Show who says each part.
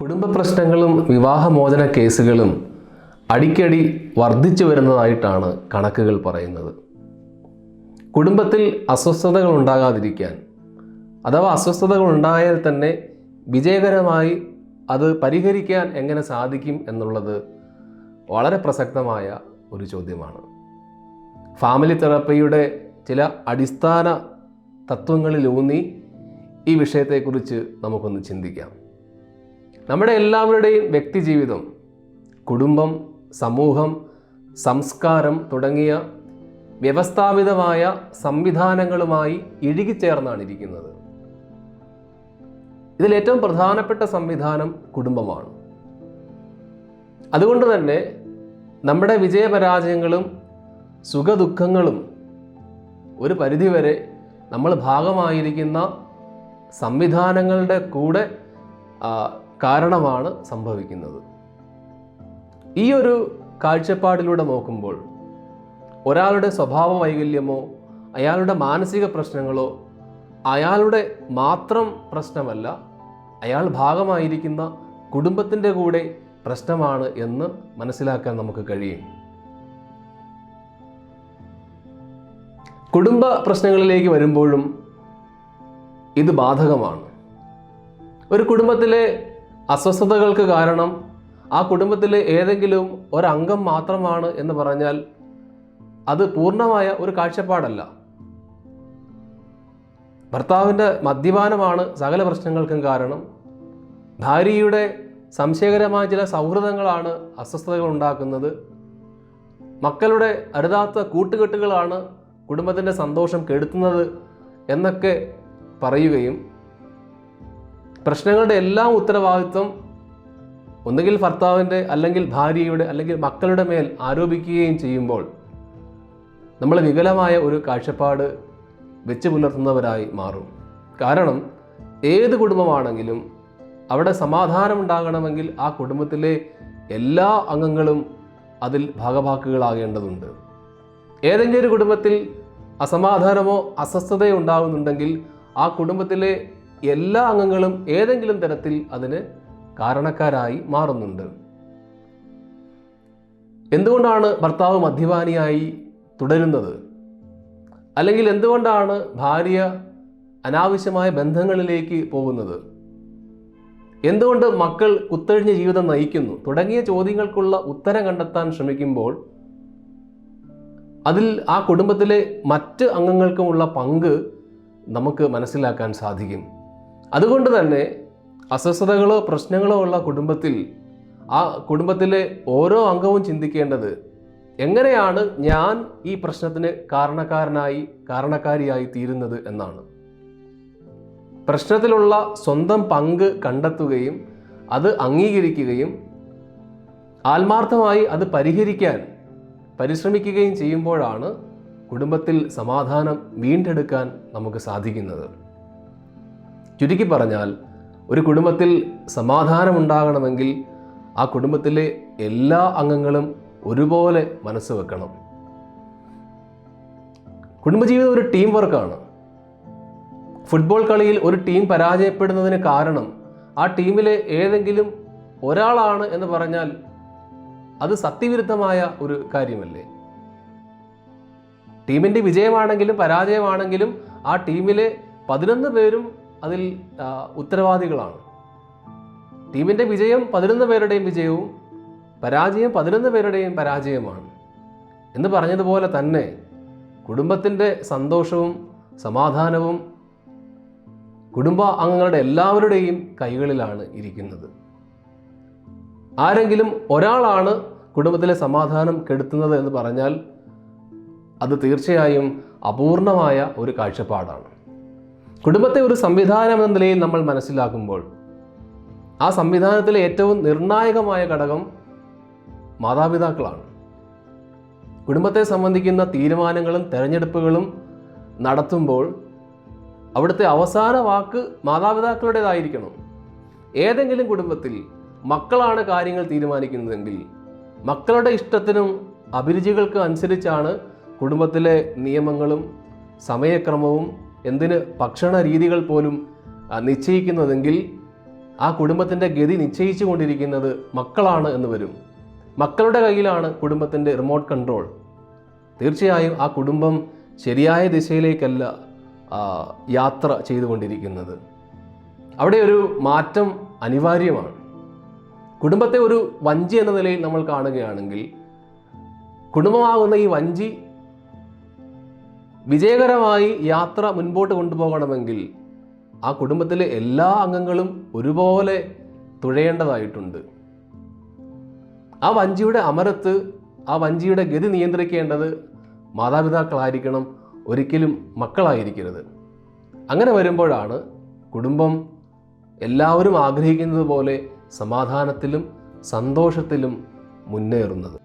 Speaker 1: കുടുംബ പ്രശ്നങ്ങളും വിവാഹമോചന കേസുകളും അടിക്കടി വർദ്ധിച്ചു വരുന്നതായിട്ടാണ് കണക്കുകൾ പറയുന്നത്. കുടുംബത്തിൽ അസ്വസ്ഥതകൾ ഉണ്ടാകാതിരിക്കാൻ അഥവാ അസ്വസ്ഥതകൾ ഉണ്ടായാൽ തന്നെ വിജയകരമായി അത് പരിഹരിക്കാൻ എങ്ങനെ സാധിക്കും എന്നുള്ളത് വളരെ പ്രസക്തമായ ഒരു ചോദ്യമാണ്. ഫാമിലി തെറപ്പിയുടെ ചില അടിസ്ഥാന തത്വങ്ങളിലൂന്നി ഈ വിഷയത്തെക്കുറിച്ച് നമുക്കൊന്ന് ചിന്തിക്കാം. നമ്മുടെ എല്ലാവരുടെയും വ്യക്തിജീവിതം കുടുംബം സമൂഹം സംസ്കാരം തുടങ്ങിയ വ്യവസ്ഥാപിതമായ സംവിധാനങ്ങളുമായി ഇഴുകിച്ചേർന്നാണ് ഇരിക്കുന്നത്. ഇതിലേറ്റവും പ്രധാനപ്പെട്ട സംവിധാനം കുടുംബമാണ്. അതുകൊണ്ട് തന്നെ നമ്മുടെ വിജയപരാജയങ്ങളും സുഖദുഃഖങ്ങളും ഒരു പരിധിവരെ നമ്മൾ ഭാഗമായിരിക്കുന്ന സംവിധാനങ്ങളുടെ കൂടെ കാരണമാണ് സംഭവിക്കുന്നത്. ഈ ഒരു കാഴ്ചപ്പാടിലൂടെ നോക്കുമ്പോൾ ഒരാളുടെ സ്വഭാവ വൈകല്യമോ അയാളുടെ മാനസിക പ്രശ്നങ്ങളോ അയാളുടെ മാത്രം പ്രശ്നമല്ല അയാൾ ഭാഗമായിരിക്കുന്ന കുടുംബത്തിന്റെ കൂടെ പ്രശ്നമാണ് എന്ന് മനസ്സിലാക്കാൻ നമുക്ക് കഴിയും. കുടുംബ പ്രശ്നങ്ങളിലേക്ക് വരുമ്പോഴും ഇത് ബാധകമാണ്. ഒരു കുടുംബത്തിലെ അസ്വസ്ഥതകൾക്ക് കാരണം ആ കുടുംബത്തിലെ ഏതെങ്കിലും ഒരംഗം മാത്രമാണ് എന്ന് പറഞ്ഞാൽ അത് പൂർണമായ ഒരു കാഴ്ചപ്പാടല്ല. ഭർത്താവിന്റെ മദ്യപാനമാണ് സകല പ്രശ്നങ്ങൾക്കും കാരണം. ഭാര്യയുടെ സംശയകരമായ ചില സൗഹൃദങ്ങളാണ് അസ്വസ്ഥതകൾ ഉണ്ടാക്കുന്നത്. മക്കളുടെ അരുതാത്ത കൂട്ടുകെട്ടുകളാണ് കുടുംബത്തിന്റെ സന്തോഷം കെടുത്തുന്നത് എന്നൊക്കെ പറയുകയും പ്രശ്നങ്ങളുടെ എല്ലാം ഉത്തരവാദിത്വം ഒന്നുകിൽ ഭർത്താവിന്റെ അല്ലെങ്കിൽ ഭാര്യയുടെ അല്ലെങ്കിൽ മക്കളുടെ മേൽ ആരോപിക്കുകയും ചെയ്യുമ്പോൾ നമ്മൾ വികലമായ ഒരു കാഴ്ചപ്പാട് വെച്ച് പുലർത്തുന്നവരായി മാറും. കാരണം ഏത് കുടുംബമാണെങ്കിലും അവിടെ സമാധാനം ഉണ്ടാകണമെങ്കിൽ ആ കുടുംബത്തിലെ എല്ലാ അംഗങ്ങളും അതിൽ ഭാഗഭാക്കുകളാകേണ്ടതുണ്ട്. ഏതെങ്കിലും ഒരു കുടുംബത്തിൽ അസമാധാനമോ അസ്വസ്ഥതയോ ഉണ്ടാകുന്നുണ്ടെങ്കിൽ ആ കുടുംബത്തിലെ എല്ലാ അംഗങ്ങളും ഏതെങ്കിലും തരത്തിൽ അതിന് കാരണക്കാരായി മാറുന്നുണ്ട്. എന്തുകൊണ്ടാണ് ഭർത്താവ് മദ്യപാനിയായി തുടരുന്നത്? അല്ലെങ്കിൽ എന്തുകൊണ്ടാണ് ഭാര്യ അനാവശ്യമായ ബന്ധങ്ങളിലേക്ക് പോകുന്നത്? എന്തുകൊണ്ട് മക്കൾ കുത്തഴിഞ്ഞ ജീവിതം നയിക്കുന്നു? തുടങ്ങിയ ചോദ്യങ്ങൾക്കുള്ള ഉത്തരം കണ്ടെത്താൻ ശ്രമിക്കുമ്പോൾ അതിൽ ആ കുടുംബത്തിലെ മറ്റ് അംഗങ്ങൾക്കുമുള്ള പങ്ക് നമുക്ക് മനസ്സിലാക്കാൻ സാധിക്കും. അതുകൊണ്ട് തന്നെ അസ്വസ്ഥതകളോ പ്രശ്നങ്ങളോ ഉള്ള കുടുംബത്തിൽ ആ കുടുംബത്തിലെ ഓരോ അംഗവും ചിന്തിക്കേണ്ടത് എങ്ങനെയാണ് ഞാൻ ഈ പ്രശ്നത്തിന് കാരണക്കാരനായി കാരണക്കാരിയായി തീരുന്നത് എന്നാണ്. പ്രശ്നത്തിലുള്ള സ്വന്തം പങ്ക് കണ്ടെത്തുകയും അത് അംഗീകരിക്കുകയും ആത്മാർത്ഥമായി അത് പരിഹരിക്കാൻ പരിശ്രമിക്കുകയും ചെയ്യുമ്പോഴാണ് കുടുംബത്തിൽ സമാധാനം വീണ്ടെടുക്കാൻ നമുക്ക് സാധിക്കുന്നത്. ചുരുക്കി പറഞ്ഞാൽ ഒരു കുടുംബത്തിൽ സമാധാനമുണ്ടാകണമെങ്കിൽ ആ കുടുംബത്തിലെ എല്ലാ അംഗങ്ങളും ഒരുപോലെ മനസ്സ് വെക്കണം. കുടുംബജീവിതം ഒരു ടീം വർക്കാണ് ഫുട്ബോൾ കളിയിൽ ഒരു ടീം പരാജയപ്പെടുന്നതിന് കാരണം ആ ടീമിലെ ഏതെങ്കിലും ഒരാളാണ് എന്ന് പറഞ്ഞാൽ അത് സത്യവിരുദ്ധമായ ഒരു കാര്യമല്ലേ? ടീമിന്റെ വിജയമാണെങ്കിലും പരാജയമാണെങ്കിലും ആ ടീമിലെ പതിനൊന്ന് പേരും അതിൽ ഉത്തരവാദികളാണ്. ടീമിന്റെ വിജയം പതിനൊന്ന് പേരുടെയും വിജയവും പരാജയം പതിനൊന്ന് പേരുടെയും പരാജയമാണ്. എന്ന് പറഞ്ഞതുപോലെ തന്നെ കുടുംബത്തിന്റെ സന്തോഷവും സമാധാനവും കുടുംബ അംഗങ്ങളുടെ എല്ലാവരുടെയും കൈകളിലാണ് ഇരിക്കുന്നത്. ആരെങ്കിലും ഒരാളാണ് കുടുംബത്തിലെ സമാധാനം കെടുത്തുന്നത് എന്ന് പറഞ്ഞാൽ അത് തീർച്ചയായും അപൂർണമായ ഒരു കാഴ്ചപ്പാടാണ്. കുടുംബത്തെ ഒരു സംവിധാനം എന്ന നിലയിൽ നമ്മൾ മനസ്സിലാക്കുമ്പോൾ ആ സംവിധാനത്തിലെ ഏറ്റവും നിർണായകമായ ഘടകം മാതാപിതാക്കളാണ്. കുടുംബത്തെ സംബന്ധിക്കുന്ന തീരുമാനങ്ങളും തിരഞ്ഞെടുപ്പുകളും നടത്തുമ്പോൾ അവിടുത്തെ അവസാന വാക്ക് മാതാപിതാക്കളുടേതായിരിക്കണം. ഏതെങ്കിലും കുടുംബത്തിൽ മക്കളാണ് കാര്യങ്ങൾ തീരുമാനിക്കുന്നതെങ്കിൽ മക്കളുടെ ഇഷ്ടത്തിനും അഭിരുചികൾക്കും അനുസരിച്ചാണ് കുടുംബത്തിലെ നിയമങ്ങളും സമയക്രമവും എന്തിന് ഭക്ഷണ രീതികൾ പോലും നിശ്ചയിക്കുന്നതെങ്കിൽ ആ കുടുംബത്തിന്റെ ഗതി നിശ്ചയിച്ചു കൊണ്ടിരിക്കുന്നത് മക്കളാണ് എന്ന് വരും. മക്കളുടെ കയ്യിലാണ് കുടുംബത്തിന്റെ റിമോട്ട് കൺട്രോൾ തീർച്ചയായും ആ കുടുംബം ശരിയായ ദിശയിലേക്കല്ല യാത്ര ചെയ്തുകൊണ്ടിരിക്കുന്നത്. അവിടെ ഒരു മാറ്റം അനിവാര്യമാണ്. കുടുംബത്തെ ഒരു വഞ്ചി എന്ന നിലയിൽ നമ്മൾ കാണുകയാണെങ്കിൽ കുടുംബമാകുന്ന ഈ വഞ്ചി വിജയകരമായി യാത്ര മുൻപോട്ട് കൊണ്ടുപോകണമെങ്കിൽ ആ കുടുംബത്തിലെ എല്ലാ അംഗങ്ങളും ഒരുപോലെ തുഴയേണ്ടതായിട്ടുണ്ട്. ആ വഞ്ചിയുടെ അമരത്ത് ആ വഞ്ചിയുടെ ഗതി നിയന്ത്രിക്കേണ്ടത് മാതാപിതാക്കളായിരിക്കണം ഒരിക്കലും മക്കളായിരിക്കരുത്. അങ്ങനെ വരുമ്പോഴാണ് കുടുംബം എല്ലാവരും ആഗ്രഹിക്കുന്നത് പോലെ സമാധാനത്തിലും സന്തോഷത്തിലും മുന്നേറുന്നത്.